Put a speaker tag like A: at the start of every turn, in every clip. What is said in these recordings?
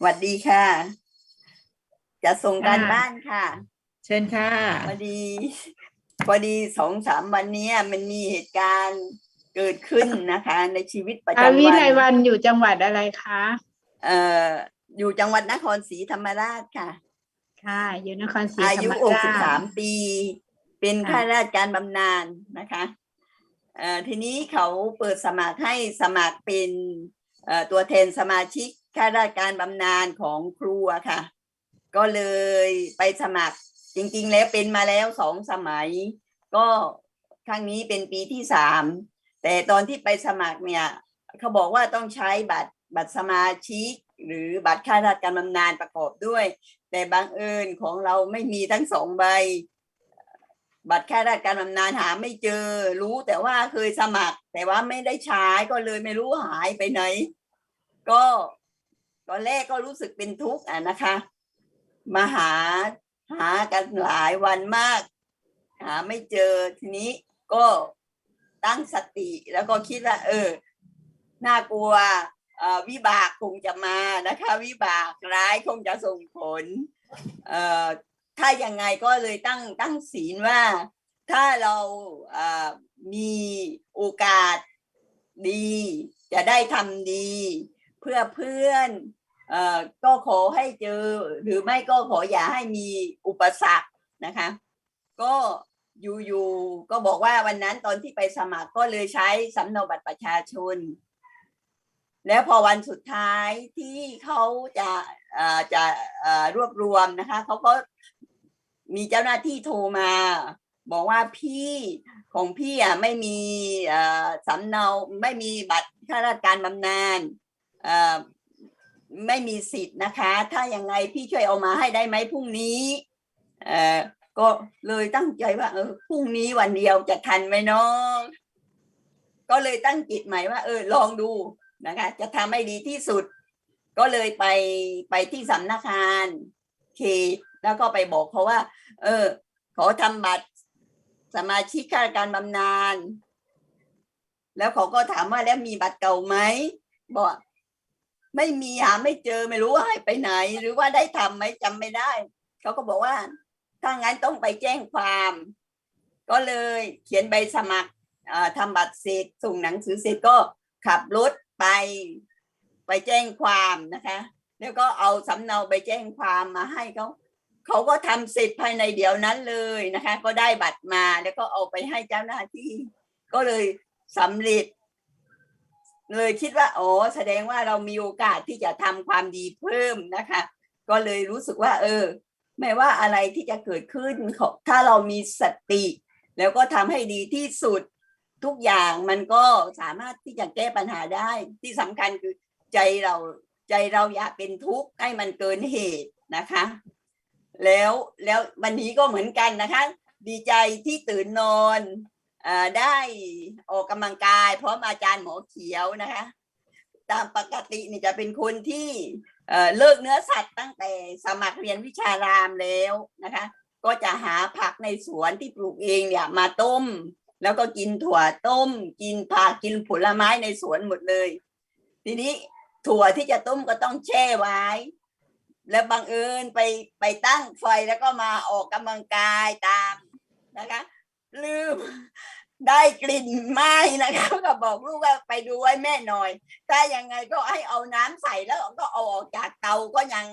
A: หวัดดีค่ะ จะส่งการ
B: ค่ะ
A: บ้านค่ะ
B: เชิญค่ะ
A: พอดี พอดีสองสามวันเนี้ยมันมีเหตุการณ์เกิดขึ้นนะคะ ในชีวิตประ
B: อา
A: จำ
B: วิ
A: วั
B: ไล
A: น
B: วันอยู่จังหวัดอะไรคะ
A: เอ่ออยู่จังหวัดนครศรีธรรมราชค่ะ
B: ค่ะ อยู่นครศรี
A: อา
B: ธร
A: ยุ
B: รม
A: หก
B: รา
A: สิบสาม
B: ช
A: ปี เป็น
B: ค่ะ
A: ข้าราชการบำนาญนะคะเอ่อทีนี้เขาเปิดสมัครให้สมัครเป็นเอ่อตัวแทนสมาชิก ข้าราชการบำนาญของครูอะค่ะ ก็เลยไปสมัครจริงๆ แล้วเป็นมาแล้วสองสมัย ก็ครั้งนี้เป็นปีที่สามแต่ตอนที่ไปสมัครเนี่ยเขาบอกว่าต้องใช้บัตรบัตรสมาชิก หรือบัตรข้าราชการบำนาญประกอบด้วย แต่บังเอิญของเราไม่มีทั้งสองใบ บัตรข้าราชการบำนาญหาไม่เจอ รู้แต่ว่าเคยสมัคร แต่ว่าไม่ได้ใช้ก็เลยไม่รู้หายไปไหน ก็ ตอนแรกก็รู้สึกเป็นทุกข์อะนะคะ มาหาหากันหลายวันมาก หาไม่เจอทีนี้ก็ตั้งสติแล้วก็คิดว่า เออ น่ากลัววิบากคงจะมานะคะ วิบากร้ายคงจะส่งผลเออถ้ายังไงก็เลยตั้งตั้งศีลว่า ถ้าเราเมีโอกาสดี จะได้ทำดี เพื่อเพื่อน ก็ขอให้เจอหรือไม่ก็ขออย่าให้มีอุปสรรคนะคะ ก็อยู่ๆก็บอกว่าวันนั้นตอนที่ไปสมัครก็เลยใช้สำเนาบัตรประชาชน แล้วพอวันสุดท้ายที่เขาจะจะรวบรวมนะคะเขาก็มีเจ้าหน้าที่โทรมา บอกว่าพี่ของพี่อะไม่มีสำเนาไม่มีบัตรข้าราชการบำนาญ ไม่มีสิทธิ์นะคะ ถ้ายังไงพี่ช่วยเอามาให้ได้ไหมพรุ่งนี้เอ่อก็เลยตั้งใจว่าเออพรุ่งนี้วันเดียวจะทันไหมเนาะก็เลยตั้งจิตใหม่ว่า เออลองดูนะคะ จะทำให้ดีที่สุด ก็เลยไปไปที่สำนักงานเขตแล้วก็ไปบอกเขาว่า เออ ขอทำบัตรสมาชิกข้าราชการบำนาญแล้วเขาก็ถามว่าแล้วมีบัตรเก่าไหมบอก ไม่มีหาไม่เจอไม่รู้ว่าให้ไปไหน หรือว่าได้ทำไหมจำไม่ได้เขาก็บอกว่า ถ้างั้นต้องไปแจ้งความ ก็เลยเขียนใบสมัครทำบัตรเสร็จส่งหนังสือเสร็จก็ขับรถไป ไปแจ้งความนะคะ แล้วก็เอาสำเนาไปแจ้งความมาให้เขาเขาก็ทำเสร็จภายในเดียวนั้นเลยนะคะ ก็ได้บัตรมาแล้วก็เอาไปให้เจ้าหน้าที่ ก็เลยสำเร็จ เลยคิดว่าอ๋อแสดงว่าเรามีโอกาสที่จะทำความดีเพิ่มนะคะ ก็เลยรู้สึกว่า เออไม่ว่าอะไรที่จะเกิดขึ้นถ้าเรามีสติ แล้วก็ทำให้ดีที่สุดทุกอย่างมันก็สามารถที่จะแก้ปัญหาได้ที่สำคัญคือใจเราใจเราอย่าเป็นทุกข์ให้มันเกินเหตุนะคะ แล้วแล้ววันนี้ก็เหมือนกันนะคะ ดีใจที่ตื่นนอน ได้ออกกำลังกาย เพราะอาจารย์หมอเขียวนะคะ ตามปกตินี่จะเป็นคนที่เลิกเนื้อสัตว์ตั้งแต่สมัครเรียนวิชารามแล้วนะคะ ก็จะหาผักในสวนที่ปลูกเองเนี่ยมาต้ม แล้วก็กินถั่วต้ม กินผักกินผลไม้ในสวนหมดเลย ทีนี้ถั่วที่จะต้มก็ต้องแช่ไว้ แล้วบังเอิญไปไปตั้งไฟแล้วก็มาออกกำลังกายตามนะคะ ลืมได้กลิ่นไหม้นะคะก็บอกลูกว่าไปดูไว้แม่หน่อย ถ้ายังไงก็ให้เอาน้ำใส่แล้วก็เอาออกจากเตาก็ยัง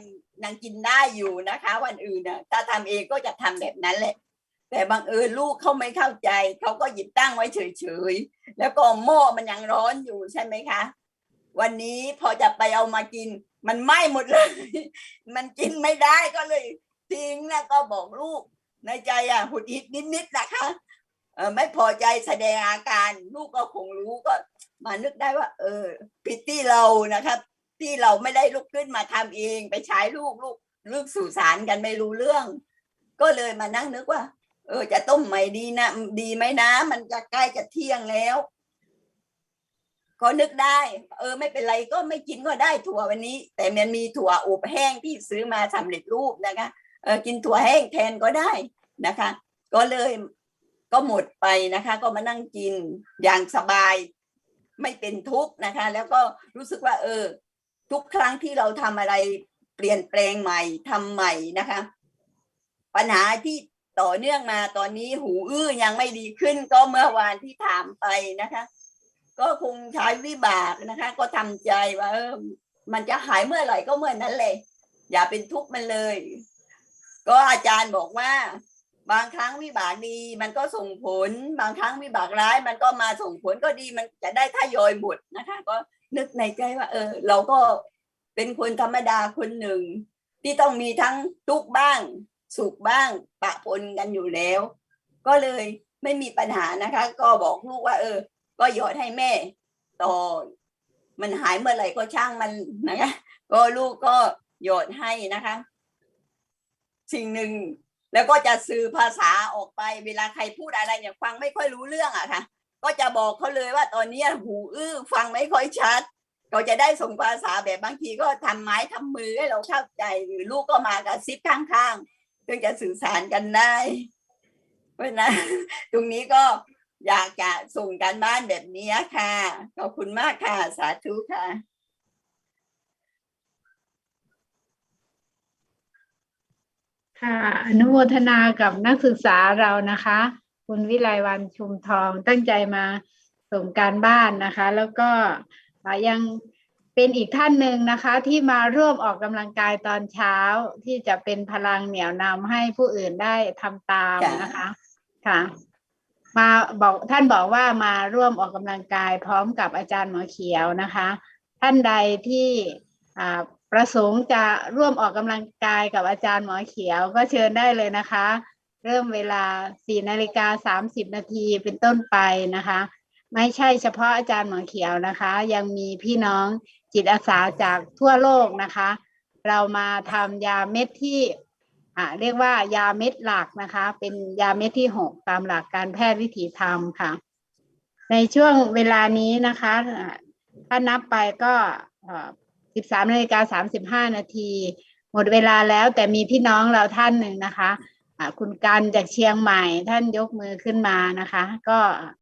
A: ยังกินได้อยู่นะคะ วันอื่นนะถ้าทำเองก็จะทำแบบนั้นแหละ แต่บังเอิญลูกเขาไม่เข้าใจเขาก็หยิบตั้งไว้เฉยๆแล้วก็หม้อมันยังร้อนอยู่ใช่ไหมคะ วันนี้พอจะไปเอามากิน มันไหม้หมดเลย มันกินไม่ได้ก็เลยทิ้งแล้วก็บอกลูกในใจอะหุดหิดนิดๆนะคะ ไม่พอใจแสดงอาการ ลูกก็คงรู้ก็มานึกได้ว่า เออผิดที่เรานะครับ ที่เราไม่ได้ลุกขึ้นมาทำเอง ไปใช้ลูกลูกลูกสื่อสารกันไม่รู้เรื่อง ก็เลยมานั่งนึกว่า เออ จะต้มใหม่ดีนะดีไหมนะ มันจะใกล้จะเที่ยงแล้ว ก็นึกได้ เออ ไม่เป็นไรก็ไม่กินก็ได้ถั่ววันนี้ แต่มันมีถั่วอบแห้งที่ซื้อมาสำเร็จรูปนะคะเออกินถั่วแห้งแทนก็ได้นะคะ ก็เลย ก็หมดไปนะคะ ก็มานั่งกินอย่างสบายไม่เป็นทุกข์นะคะ แล้วก็รู้สึกว่า เออ ทุกครั้งที่เราทำอะไรเปลี่ยนแปลงใหม่ทำใหม่นะคะ ปัญหาที่ต่อเนื่องมาตอนนี้หูอื้อยังไม่ดีขึ้น ก็เมื่อวานที่ถามไปนะคะ ก็คงใช้วิบากนะคะ ก็ทำใจว่าเออมันจะหายเมื่อไหร่ก็เมื่อนั้นเลย อย่าเป็นทุกข์มันเลย ก็อาจารย์บอกว่า บางครั้งวิบากดีมันก็ส่งผล บางครั้งวิบากร้าย มันก็มาส่งผลก็ดีมันจะได้ทยอยหมดนะคะ ก็นึกในใจว่า เออ เราก็เป็นคนธรรมดาคนหนึ่ง ที่ต้องมีทั้งทุกข์บ้าง สุขบ้างปะปนกันอยู่แล้ว ก็เลยไม่มีปัญหานะคะ ก็บอกลูกว่า เออ ก็หยอดให้แม่ต่อมันหายเมื่อไหร่ก็ช่างมันนะคะ ก็ลูกก็หยอดให้นะคะ สิ่งหนึ่ง แล้วก็จะสื่อภาษาออกไปเวลาใครพูดอะไรเนี่ยฟังไม่ค่อยรู้เรื่องอะค่ะ ก็จะบอกเขาเลยว่าตอนนี้หูอื้อฟังไม่ค่อยชัด เราจะได้ส่งภาษาแบบบางทีก็ทำไม้ทำมือให้เราเข้าใจหรือลูกก็มากับซิปข้างๆเพื่อจะสื่อสารกันได้เพราะฉะนั้นตรงนี้ก็อยากจะส่งการบ้านแบบนี้ค่ะขอบคุณมากค่ะสาธุค่ะ
B: ค่ะอนุโมทนากับนักศึกษาเรานะคะ คุณวิไลวันชุมทองตั้งใจมาส่งการบ้านนะคะ แล้วก็ยังเป็นอีกท่านหนึ่งนะคะ ที่มาร่วมออกกำลังกายตอนเช้าที่จะเป็นพลังเหนี่ยวนำให้ผู้อื่นได้ทำตามนะคะ ค่ะ มาบอกท่านบอกว่ามาร่วมออกกำลังกายพร้อมกับอาจารย์หมอเขียวนะคะ ท่านใดที่อ่า ประสงค์จะร่วมออกกำลังกายกับอาจารย์หมอเขียว ก็เชิญได้เลยนะคะ เริ่มเวลา 4 นาฬิกา 30 นาทีเป็นต้นไปนะคะ ไม่ใช่เฉพาะอาจารย์หมอเขียวนะคะ ยังมีพี่น้องจิตอาสาจากทั่วโลกนะคะ เรามาทำยาเม็ดที่อ่าเรียกว่ายาเม็ดหลักนะคะ เป็นยาเม็ดที่หกตามหลักการแพทย์วิถีธรรมค่ะ ในช่วงเวลานี้นะคะ ถ้านับไปก็ 13นาฬิกา35 นาที หมดเวลาแล้วแต่มีพี่น้องเราท่านหนึ่งนะคะะคุณการจากเชียงใหม่ท่านยกมือขึ้นมานะคะ ก็